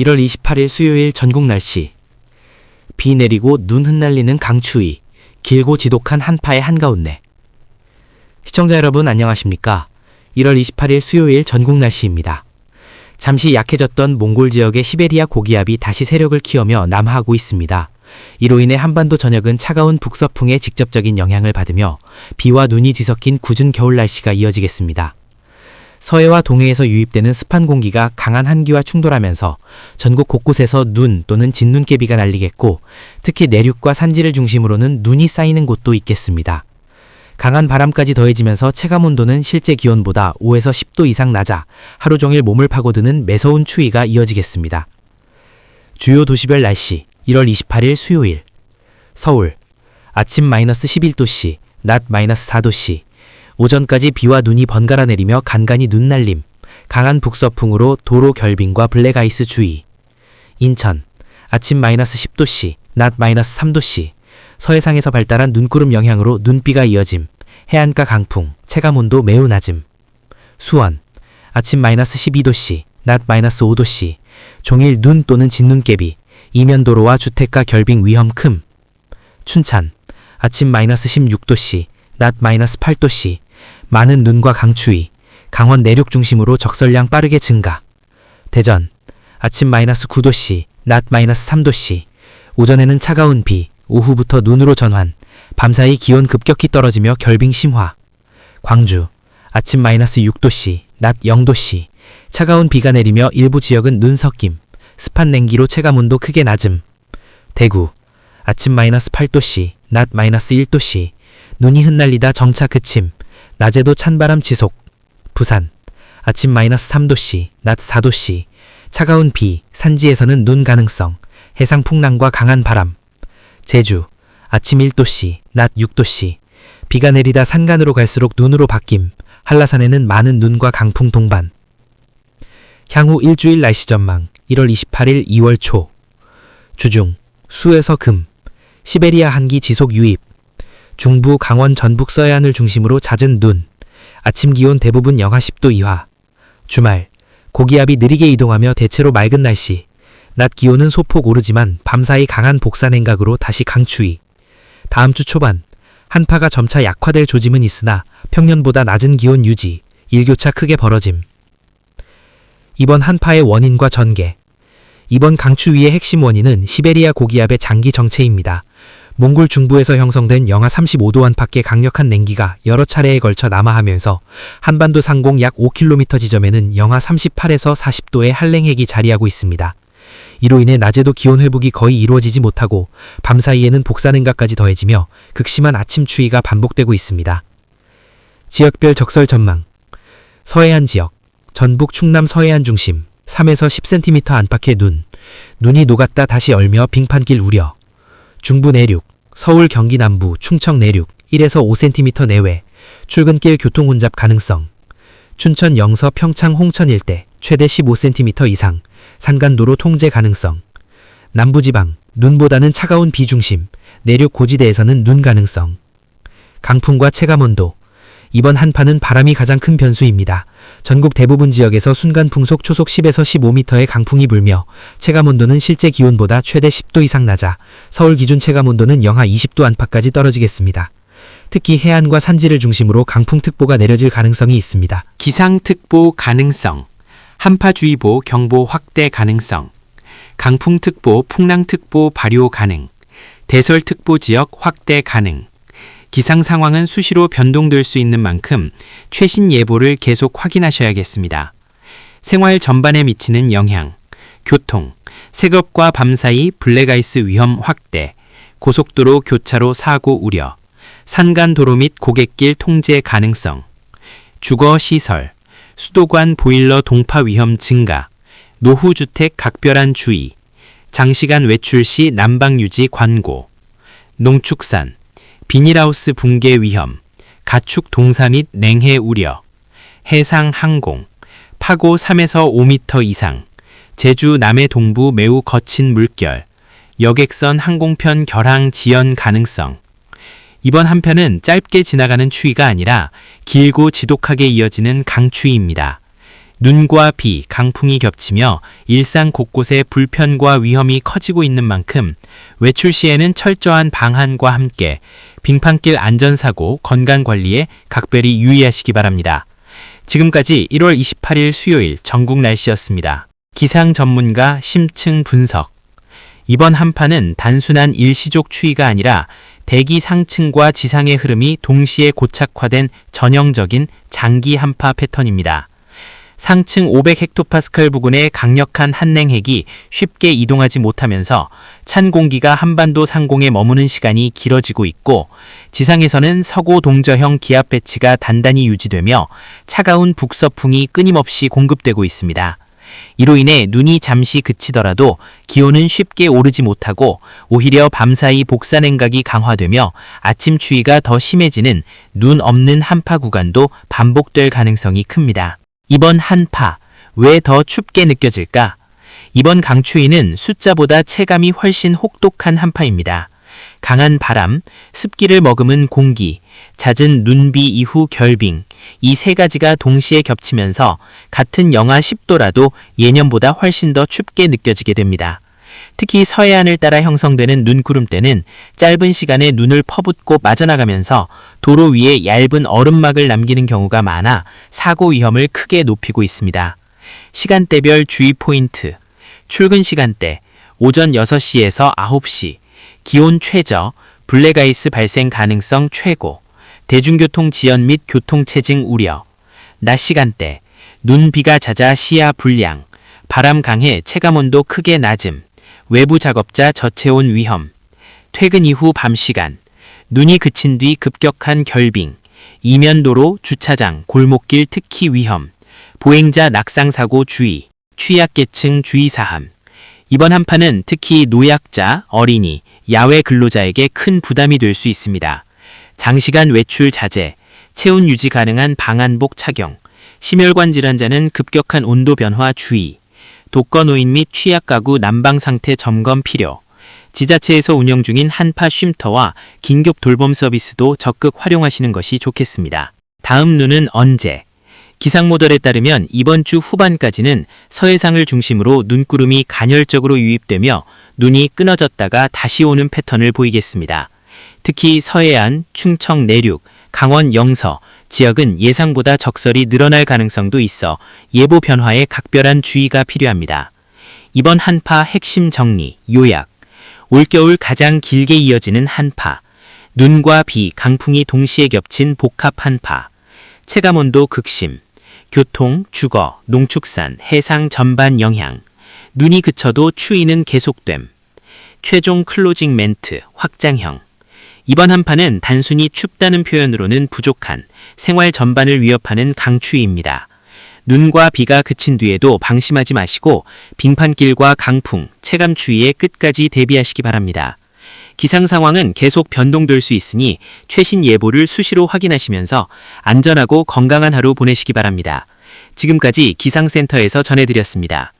1월 28일 수요일 전국 날씨. 비 내리고 눈 흩날리는 강추위. 길고 지독한 한파의 한가운데. 시청자 여러분 안녕하십니까? 1월 28일 수요일 전국 날씨입니다. 잠시 약해졌던 몽골 지역의 시베리아 고기압이 다시 세력을 키우며 남하하고 있습니다. 이로 인해 한반도 전역은 차가운 북서풍의 직접적인 영향을 받으며 비와 눈이 뒤섞인 굳은 겨울 날씨가 이어지겠습니다. 서해와 동해에서 유입되는 습한 공기가 강한 한기와 충돌하면서 전국 곳곳에서 눈 또는 진눈깨비가 날리겠고 특히 내륙과 산지를 중심으로는 눈이 쌓이는 곳도 있겠습니다. 강한 바람까지 더해지면서 체감 온도는 실제 기온보다 5에서 10도 이상 낮아 하루 종일 몸을 파고드는 매서운 추위가 이어지겠습니다. 주요 도시별 날씨 1월 28일 수요일 서울 아침 마이너스 11도씨 낮 마이너스 4도씨 오전까지 비와 눈이 번갈아 내리며 간간히 눈 날림 강한 북서풍으로 도로 결빙과 블랙아이스 주의 인천 아침 마이너스 10도씨 낮 마이너스 3도씨 서해상에서 발달한 눈구름 영향으로 눈비가 이어짐 해안가 강풍 체감온도 매우 낮음 수원 아침 마이너스 12도씨 낮 마이너스 5도씨 종일 눈 또는 진눈깨비 이면도로와 주택가 결빙 위험 큼. 춘천 아침 마이너스 16도씨, 낮 마이너스 8도씨, 많은 눈과 강추위, 강원 내륙 중심으로 적설량 빠르게 증가. 대전 아침 마이너스 9도씨, 낮 마이너스 3도씨, 오전에는 차가운 비, 오후부터 눈으로 전환, 밤사이 기온 급격히 떨어지며 결빙 심화. 광주 아침 마이너스 6도씨, 낮 0도씨, 차가운 비가 내리며 일부 지역은 눈 섞임. 습한 냉기로 체감온도 크게 낮음. 대구 아침 마이너스 8도씨, 낮 마이너스 1도씨, 눈이 흩날리다 정차 그침, 낮에도 찬바람 지속. 부산. 아침 마이너스 3도씨, 낮 4도씨, 차가운 비, 산지에서는 눈 가능성, 해상 풍랑과 강한 바람. 제주. 아침 1도씨, 낮 6도씨, 비가 내리다 산간으로 갈수록 눈으로 바뀜, 한라산에는 많은 눈과 강풍 동반. 향후 일주일 날씨 전망. 1월 28일 2월 초. 주중. 수에서 금. 시베리아 한기 지속 유입 중부 강원 전북 서해안을 중심으로 잦은 눈. 아침 기온 대부분 영하 10도 이하. 주말 고기압이 느리게 이동하며 대체로 맑은 날씨. 낮 기온은 소폭 오르지만 밤사이 강한 복사 냉각으로 다시 강추위. 다음 주 초반 한파가 점차 약화될 조짐은 있으나 평년보다 낮은 기온 유지 일교차 크게 벌어짐. 이번 한파의 원인과 전개. 이번 강추위의 핵심 원인은 시베리아 고기압의 장기 정체입니다. 몽골 중부에서 형성된 영하 35도 안팎의 강력한 냉기가 여러 차례에 걸쳐 남하하면서 한반도 상공 약 5km 지점에는 영하 38에서 40도의 한랭핵이 자리하고 있습니다. 이로 인해 낮에도 기온 회복이 거의 이루어지지 못하고 밤 사이에는 복사냉각까지 더해지며 극심한 아침 추위가 반복되고 있습니다. 지역별 적설 전망 서해안 지역 전북 충남 서해안 중심 3에서 10cm 안팎의 눈, 눈이 녹았다 다시 얼며 빙판길 우려. 중부 내륙, 서울 경기 남부, 충청 내륙 1에서 5cm 내외, 출근길 교통 혼잡 가능성. 춘천 영서 평창 홍천 일대 최대 15cm 이상, 산간도로 통제 가능성. 남부지방, 눈보다는 차가운 비 중심, 내륙 고지대에서는 눈 가능성. 강풍과 체감온도, 이번 한파는 바람이 가장 큰 변수입니다. 전국 대부분 지역에서 순간 풍속 초속 10에서 15m의 강풍이 불며 체감 온도는 실제 기온보다 최대 10도 이상 낮아 서울 기준 체감 온도는 영하 20도 안팎까지 떨어지겠습니다. 특히 해안과 산지를 중심으로 강풍특보가 내려질 가능성이 있습니다. 기상특보 가능성, 한파주의보 경보 확대 가능성, 강풍특보 풍랑특보 발효 가능, 대설특보 지역 확대 가능, 기상 상황은 수시로 변동될 수 있는 만큼 최신 예보를 계속 확인하셔야겠습니다. 생활 전반에 미치는 영향, 교통, 색업과 밤사이 블랙아이스 위험 확대, 고속도로 교차로 사고 우려, 산간 도로 및 고갯길 통제 가능성, 주거 시설, 수도관 보일러 동파 위험 증가, 노후주택 각별한 주의, 장시간 외출 시 난방 유지 관고, 농축산, 비닐하우스 붕괴 위험, 가축 동사 및 냉해 우려, 해상 항공, 파고 3에서 5m 이상, 제주 남해 동부 매우 거친 물결, 여객선 항공편 결항 지연 가능성. 이번 한편은 짧게 지나가는 추위가 아니라 길고 지독하게 이어지는 강추위입니다. 눈과 비, 강풍이 겹치며 일상 곳곳에 불편과 위험이 커지고 있는 만큼 외출 시에는 철저한 방한과 함께 빙판길 안전사고, 건강관리에 각별히 유의하시기 바랍니다. 지금까지 1월 28일 수요일 전국 날씨였습니다. 기상 전문가 심층 분석. 이번 한파는 단순한 일시적 추위가 아니라 대기 상층과 지상의 흐름이 동시에 고착화된 전형적인 장기 한파 패턴입니다. 상층 500헥토파스칼 부근의 강력한 한냉핵이 쉽게 이동하지 못하면서 찬 공기가 한반도 상공에 머무는 시간이 길어지고 있고 지상에서는 서고 동저형 기압 배치가 단단히 유지되며 차가운 북서풍이 끊임없이 공급되고 있습니다. 이로 인해 눈이 잠시 그치더라도 기온은 쉽게 오르지 못하고 오히려 밤사이 복사 냉각이 강화되며 아침 추위가 더 심해지는 눈 없는 한파 구간도 반복될 가능성이 큽니다. 이번 한파, 왜 더 춥게 느껴질까? 이번 강추위는 숫자보다 체감이 훨씬 혹독한 한파입니다. 강한 바람, 습기를 머금은 공기, 잦은 눈비 이후 결빙, 이 세 가지가 동시에 겹치면서 같은 영하 10도라도 예년보다 훨씬 더 춥게 느껴지게 됩니다. 특히 서해안을 따라 형성되는 눈구름대는 짧은 시간에 눈을 퍼붓고 빠져나가면서 도로 위에 얇은 얼음막을 남기는 경우가 많아 사고 위험을 크게 높이고 있습니다. 시간대별 주의 포인트. 출근 시간대 오전 6시에서 9시. 기온 최저, 블랙아이스 발생 가능성 최고. 대중교통 지연 및 교통체증 우려. 낮 시간대 눈 비가 잦아 시야 불량. 바람 강해 체감온도 크게 낮음. 외부 작업자 저체온 위험. 퇴근 이후 밤 시간. 눈이 그친 뒤 급격한 결빙. 이면도로, 주차장, 골목길 특히 위험. 보행자 낙상 사고 주의. 취약계층 주의사항. 이번 한파는 특히 노약자, 어린이, 야외 근로자에게 큰 부담이 될 수 있습니다. 장시간 외출 자제, 체온 유지 가능한 방한복 착용, 심혈관 질환자는 급격한 온도 변화 주의, 독거노인 및 취약 가구 난방 상태 점검 필요, 지자체에서 운영 중인 한파 쉼터와 긴급 돌봄 서비스도 적극 활용하시는 것이 좋겠습니다. 다음 눈은 언제? 기상 모델에 따르면 이번 주 후반까지는 서해상을 중심으로 눈구름이 간헐적으로 유입되며 눈이 끊어졌다가 다시 오는 패턴을 보이겠습니다. 특히 서해안, 충청 내륙, 강원 영서 지역은 예상보다 적설이 늘어날 가능성도 있어 예보 변화에 각별한 주의가 필요합니다. 이번 한파 핵심 정리, 요약. 올겨울 가장 길게 이어지는 한파. 눈과 비, 강풍이 동시에 겹친 복합 한파. 체감온도 극심. 교통, 주거, 농축산, 해상 전반 영향. 눈이 그쳐도 추위는 계속됨. 최종 클로징 멘트, 확장형. 이번 한파는 단순히 춥다는 표현으로는 부족한 생활 전반을 위협하는 강추위입니다. 눈과 비가 그친 뒤에도 방심하지 마시고 빙판길과 강풍, 체감 추위에 끝까지 대비하시기 바랍니다. 기상 상황은 계속 변동될 수 있으니 최신 예보를 수시로 확인하시면서 안전하고 건강한 하루 보내시기 바랍니다. 지금까지 기상센터에서 전해드렸습니다.